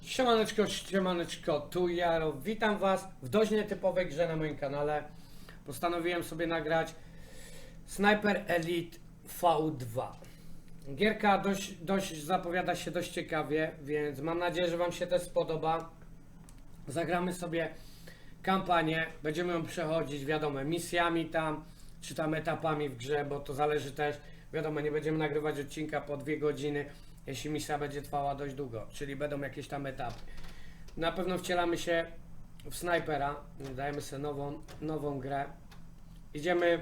Siemaneczko, siemaneczko, tu Jaro. Witam Was w dość nietypowej grze na moim kanale. Postanowiłem sobie nagrać Sniper Elite V2. Gierka dość, dość zapowiada się dość ciekawie, więc mam nadzieję, że Wam się też spodoba. Zagramy sobie kampanię, będziemy ją przechodzić, wiadomo, misjami tam, czy tam etapami w grze, bo to zależy też, wiadomo, nie będziemy nagrywać odcinka po dwie godziny, jeśli misja będzie trwała dość długo, czyli będą jakieś tam etapy. Na pewno wcielamy się w snajpera, dajemy sobie nową, nową grę. Idziemy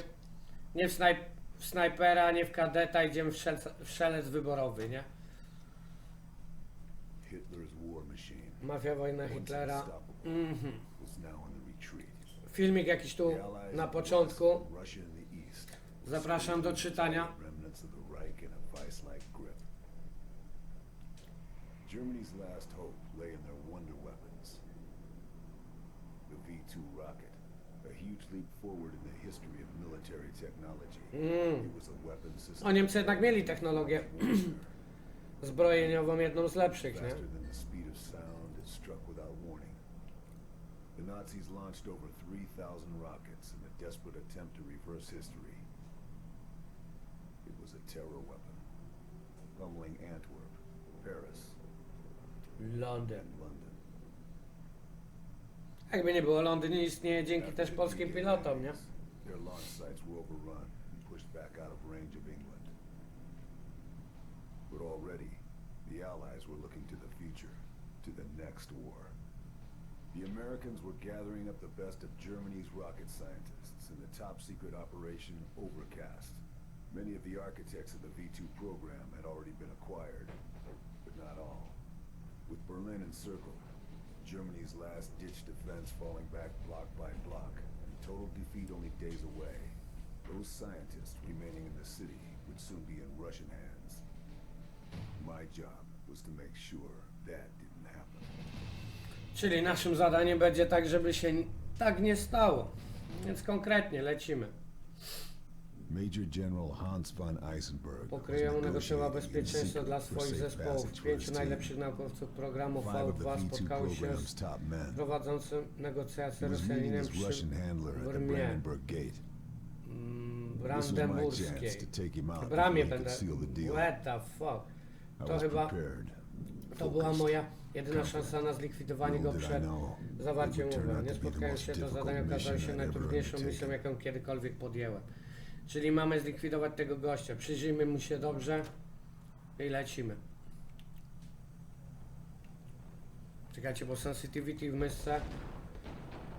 nie w, snajp, w snajpera, nie w kadeta, idziemy w, szelc, w szelec wyborowy, nie? Hitler's war machine, Mafia, wojna Hitlera. Mhm. was now on the retreat. Filmik jakiś tu na początku. Zapraszam do czytania. Germany's last hope lay in their wonder weapons. The V-2 rocket, a huge leap forward in the history of military technology. Mm. It was a weapon system O, Niemcy jednak mieli technologię zbrojeniową, jedną z lepszych, nie? Nazis launched over 3,000 rockets in a desperate attempt to reverse history. It was a terror weapon, pummeling Antwerp, Paris, Londyn. and London. Jakby nie było, Londyn istnieje dzięki też polskim pilotom, nie? Their launch sites were overrun and pushed back out of range of England. But already, the Allies were looking to the future, to the next war. The Americans were gathering up the best of Germany's rocket scientists in the top secret operation Overcast. Many of the architects of the V-2 program had already been acquired, but not all. With Berlin encircled, Germany's last-ditch defense falling back block by block, and total defeat only days away, those scientists remaining in the city would soon be in Russian hands. My job was to make sure that didn't happen. Czyli naszym zadaniem będzie tak, żeby się tak nie stało. Więc konkretnie lecimy. Major General Hans von Eisenberg Pokryją negocjował bezpieczeństwo dla swoich zespołów. Pięciu najlepszych naukowców programu V2 spotkało się z prowadzącym negocjacje Rosjaninem przy Brmie, mm, Brandenburskiej. W bramie będę. What the fuck? To chyba. To była moja jedyna szansa na zlikwidowanie go przed zawarciem umowy. Nie spotkałem się, to zadanie okazało się najtrudniejszą misją, jaką kiedykolwiek podjęłem. Czyli mamy zlikwidować tego gościa. Przyjrzyjmy mu się dobrze i lecimy. Czekajcie, bo sensitivity w myszce.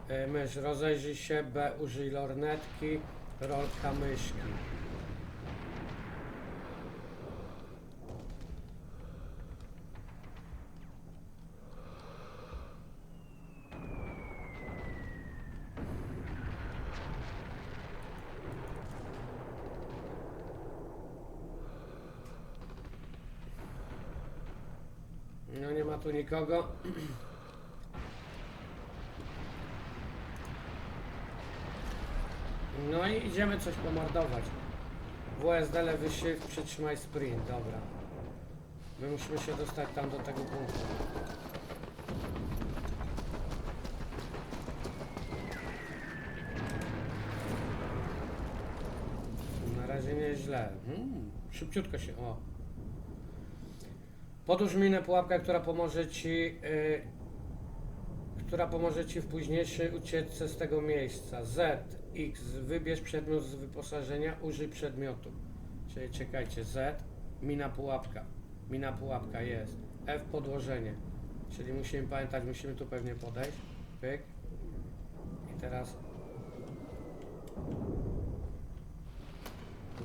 E, Mysz, rozejrzyj się, B, użyj lornetki, rolka myszki. No nie ma tu nikogo. No i idziemy coś pomordować. WSD lewy shift, przytrzymaj sprint, dobra. My musimy się dostać tam do tego punktu. Na razie nieźle. Hmm, szybciutko się, o. Podłóż minę pułapkę, która pomoże ci, y, która pomoże ci w późniejszej ucieczce z tego miejsca. Z, X, wybierz przedmiot z wyposażenia, użyj przedmiotu. Czyli czekajcie, Z, mina pułapka. Mina pułapka jest. F, podłożenie. Czyli musimy pamiętać, musimy tu pewnie podejść. Pyk. I teraz...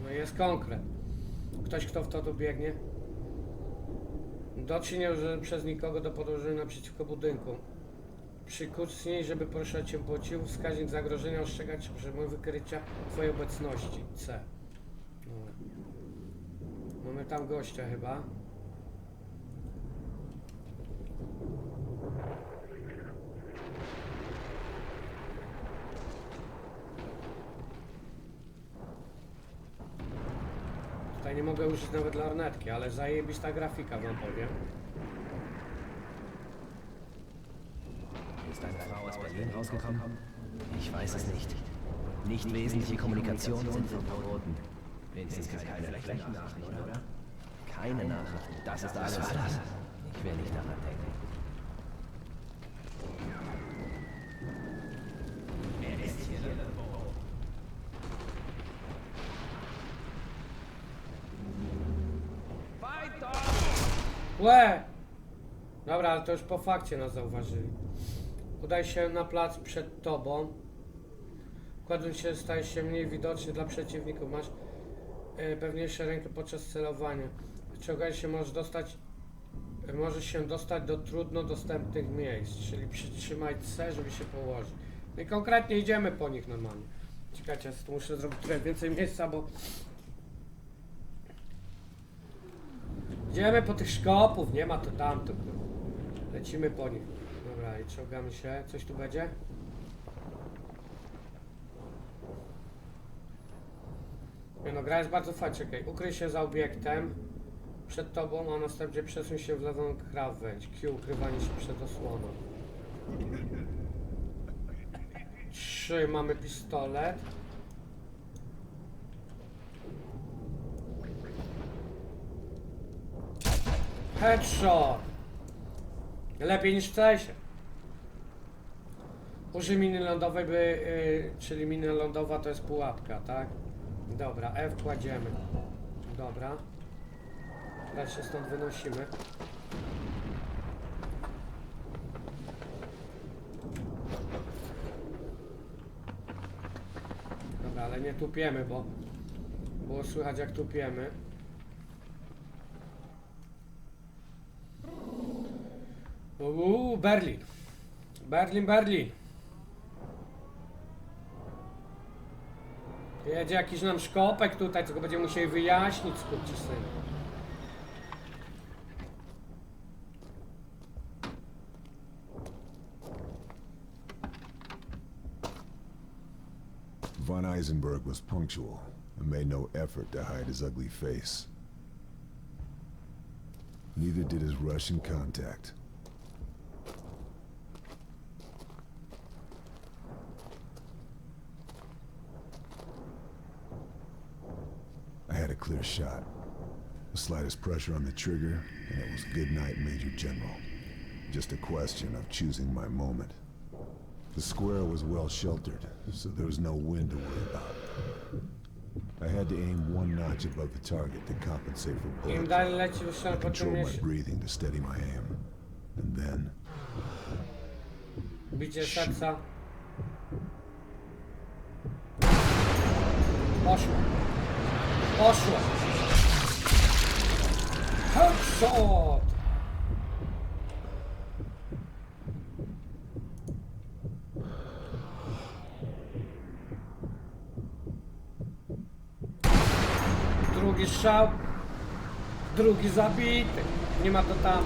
No jest konkret. Ktoś, kto w to dobiegnie? Dotrzyj nie użyłem przez nikogo do podłożenia naprzeciwko budynku. Przykucnij, żeby poruszać się po cichu. Wskaźnik zagrożenia ostrzegać przed wykrycia Twojej obecności. C. Mamy tam gościa chyba. Nie mogę użyć nawet lornetki, ale zajebista grafika wam powiem. Ist deine Frau aus Berlin rausgekommen? Ich weiß es nicht. Nicht wesentliche Kommunikationen sind verboten. Wenigstens keine Flächennachrichten, oder? Keine Nachrichten. Das ist alles. Was war das? Ich will nicht daran denken. To już po fakcie nas zauważyli. Udaj się na plac przed tobą. Kładąc się, staje się mniej widoczny dla przeciwników. Masz e, pewniejsze rękę podczas celowania. Ciągając się możesz dostać e, możesz się dostać do trudno dostępnych miejsc, czyli przytrzymać C, żeby się położyć. No i konkretnie idziemy po nich normalnie. Czekajcie, tu muszę zrobić trochę więcej miejsca, bo Idziemy po tych szkopów, nie ma to tamto. kurwa. Lecimy po nich. Dobra, i czołgamy się. Coś tu będzie? Nie no, gra jest bardzo fajna. Czekaj, ukryj się za obiektem przed tobą, a następnie przesuń się w lewą krawędź. Q, ukrywanie się przed osłoną. Trzy, mamy pistolet. Headshot! Lepiej niż w. Użyj miny lądowej, by, y, czyli mina lądowa to jest pułapka, tak? Dobra, F kładziemy. Dobra. Teraz się stąd wynosimy. Dobra, ale nie tupiemy, bo było słychać jak tupiemy. Uuu, Berlin. Berlin, Berlin. Jedzie jakiś nam szkopek tutaj, go będziemy musieli wyjaśnić, skurczysyny. Von Eisenberg was punctual and made no effort to hide his ugly face. Neither did his Russian contact. Shot. The slightest pressure on the trigger, and it was good night, Major General. Just a question of choosing my moment. The square was well sheltered, so there was no wind to worry about. I had to aim one notch above the target to compensate for bullet dalej leci wystrzelony po control my breathing to steady my aim. And then, Bicie serca. Poszło. Poszło. Headshot! Drugi strzał. Drugi zabity. Nie ma to tam.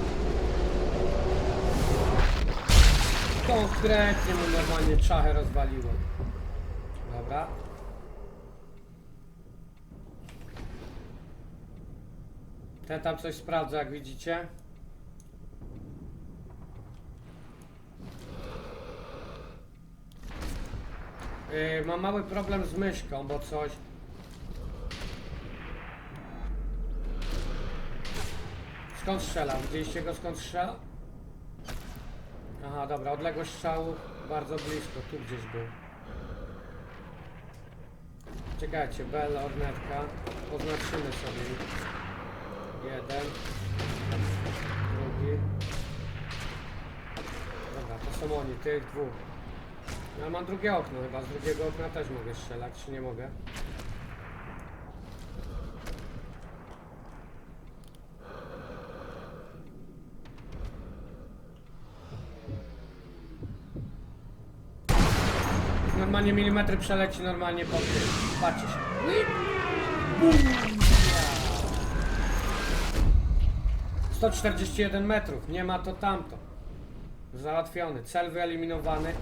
Konkretnie mu normalnie czachę rozwaliło. Dobra. Ten tam coś sprawdza, jak widzicie. Yy, mam mały problem z myszką, bo coś... Skąd strzela? Widzieliście go skąd strzela? Aha, dobra, odległość strzału bardzo blisko, tu gdzieś był. Czekajcie, B, lornetka. Oznaczymy sobie. Jeden. Drugi. Dobra, to są oni, tych dwóch. Ja mam drugie okno chyba, z drugiego okna też mogę strzelać, czy nie mogę? Normalnie milimetry przeleci normalnie po tym. Patrzcie się. Bum! 141 metrów, nie ma to tamto. Załatwiony, cel wyeliminowany.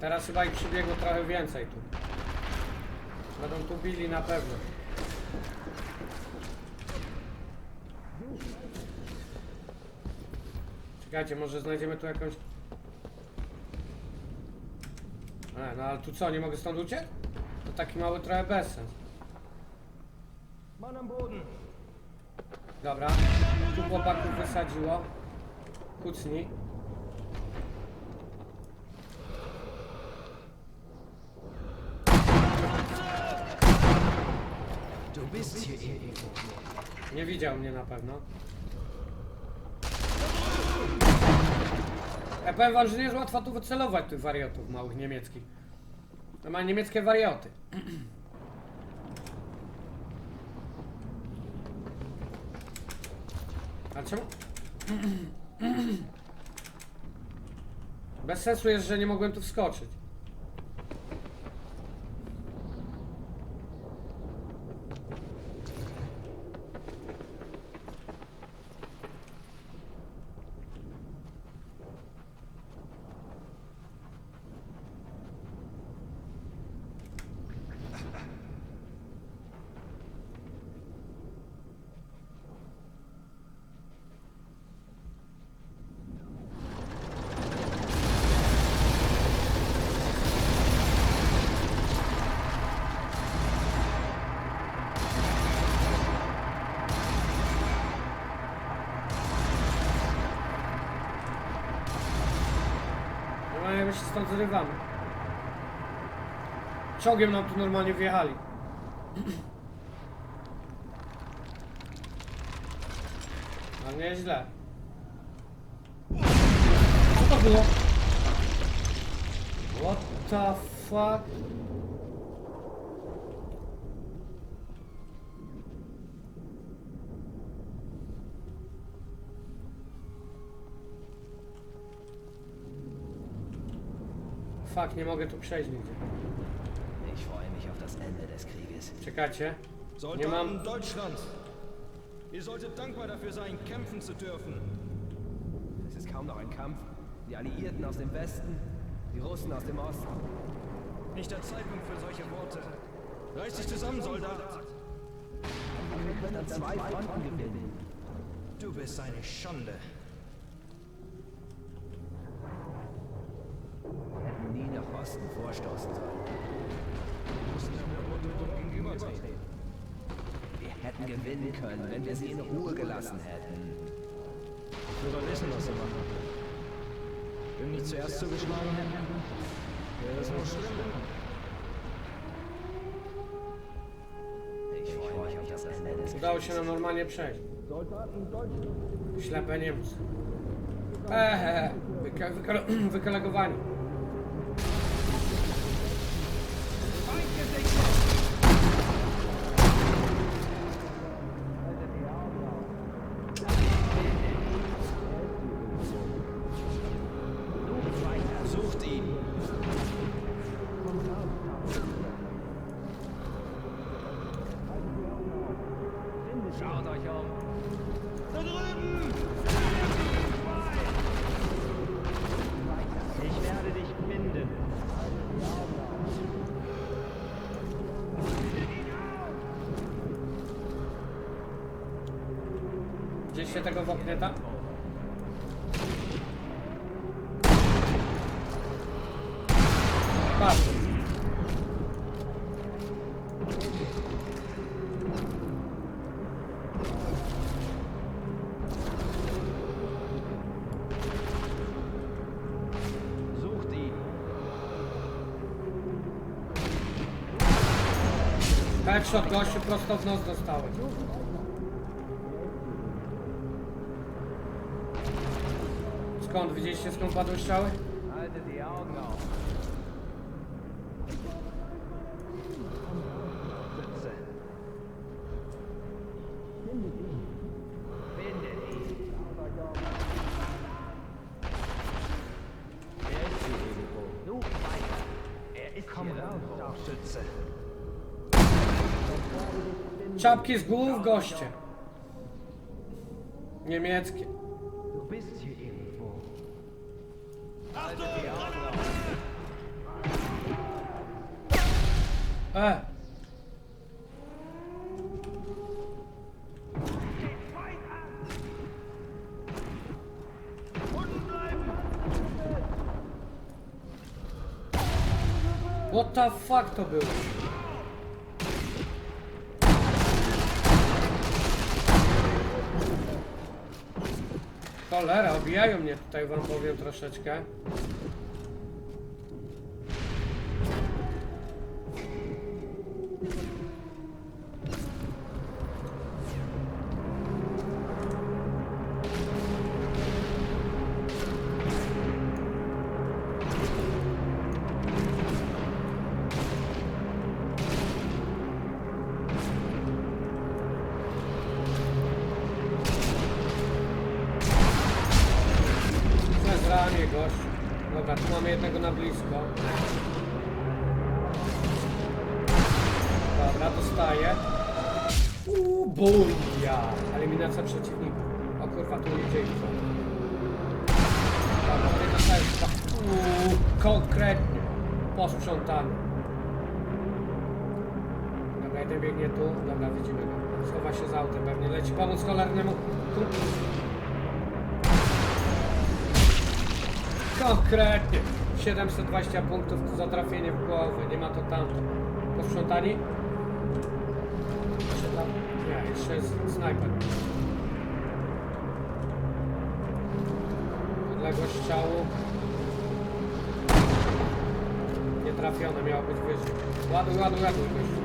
Teraz chyba ich przybiegło trochę więcej tu. Będą tu bili na pewno. Czekajcie, może znajdziemy tu jakąś... E, no ale tu co, nie mogę stąd uciec? To taki mały trochę bezsens. Mann am Boden! Dobra, tu chłopaków wysadziło. Irgendwo. Nie widział mnie na pewno. Ja powiem wam, że nie jest łatwo tu wycelować tych wariatów małych niemieckich. To ma niemieckie warioty. A czemu? Bez sensu jest, że nie mogłem tu wskoczyć. Się stąd zrywamy. Czołgiem nam tu normalnie wjechali. No nieźle. Co to było? What the fuck? Fuck, nie mogę tu przejść nigdzie. Ich freue mich auf das Ende des Krieges. Czekajcie. Soldaten mam- Deutschlands! Ihr solltet dankbar dafür sein, kämpfen zu dürfen. Es ist kaum noch ein Kampf. Die Alliierten aus dem Westen, die Russen aus dem Osten. Nicht der Zeitpunkt für solche Worte. Reiß dich zusammen, Soldat! Wir können an zwei Fronten gewinnen. Du bist eine Schande. Wir hätten Osten vorstoßen sollen. Gegenübertreten. Wir hätten gewinnen können, wenn wir sie in Ruhe gelassen hätten. Ich will doch wissen, was sie machen. Wenn nicht zuerst zugeschlagen hätten, wäre es nur schlimmer. Ich freue mich auf das Ende des Udało się nam normalnie przejść. Ślepe Niemcy. Eee, wyka wyka wykolegowani. Się tego w oknie tam? Patrz. Sucht ihn. Headshot gościu prosto w nos dostałem. Skąd? Widzieliście skąd padły strzały? Czapki z głów goście. Niemieckie. Du bist hier people. Ah. What the fuck to build? Cholera, obijają mnie tutaj, wam powiem troszeczkę. Dobra, dostaję. Uuu, buja! Eliminacja przeciwnika. O kurwa, tu idzie i? Dobra, ty dostajesz chyba. Uuu, konkretnie. Posprzątany. Dobra, jeden biegnie tu. Dobra, widzimy go. Schowa się za autem, pewnie leci pomóc cholernemu. Konkretnie. 720 punktów za trafienie w głowę. Nie ma to tamto. Posprzątani? Jeszcze jest snajper. Odległość strzału. Nie trafione, miało być wyżej. Ładuj, ładuj, ładuj, gościu.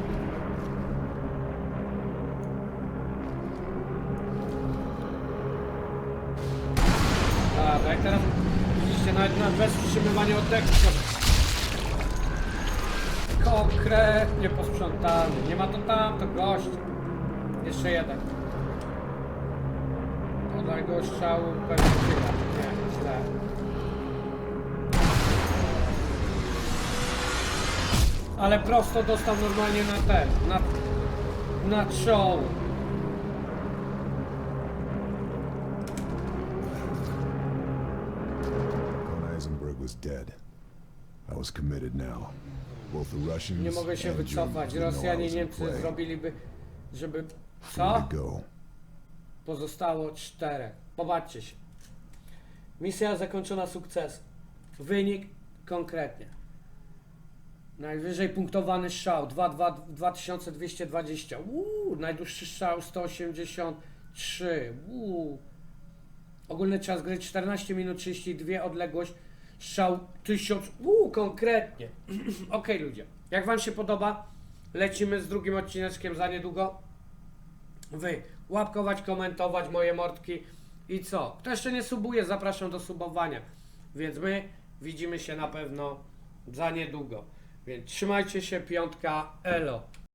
Jak teraz widzicie, nawet na bez wstrzymywania oddechu. Konkretnie posprzątany. Nie ma to tam, to gość. Jeszcze jeden. Odległość strzału pewnie chwila. Nie, źle. Ale prosto dostał normalnie na ten, na, na czoło. Eisenberg was dead. I was committed now. Both the Russians Nie mogę się and wycofać. Rosjanie Niemcy zrobiliby, żeby... Co? Pozostało czterech. Popatrzcie się. Misja zakończona sukcesem. Wynik konkretnie. Najwyżej punktowany strzał 2, 2, 2220. Uuu, najdłuższy strzał 183. Uuu. Ogólny czas gry 14 minut 32, odległość strzał 1000. Uuu, konkretnie. Okej ludzie, jak wam się podoba, lecimy z drugim odcineczkiem za niedługo wy łapkować, komentować moje mordki i co? Kto jeszcze nie subuje, zapraszam do subowania. Więc my widzimy się na pewno za niedługo. Więc trzymajcie się, piątka, elo.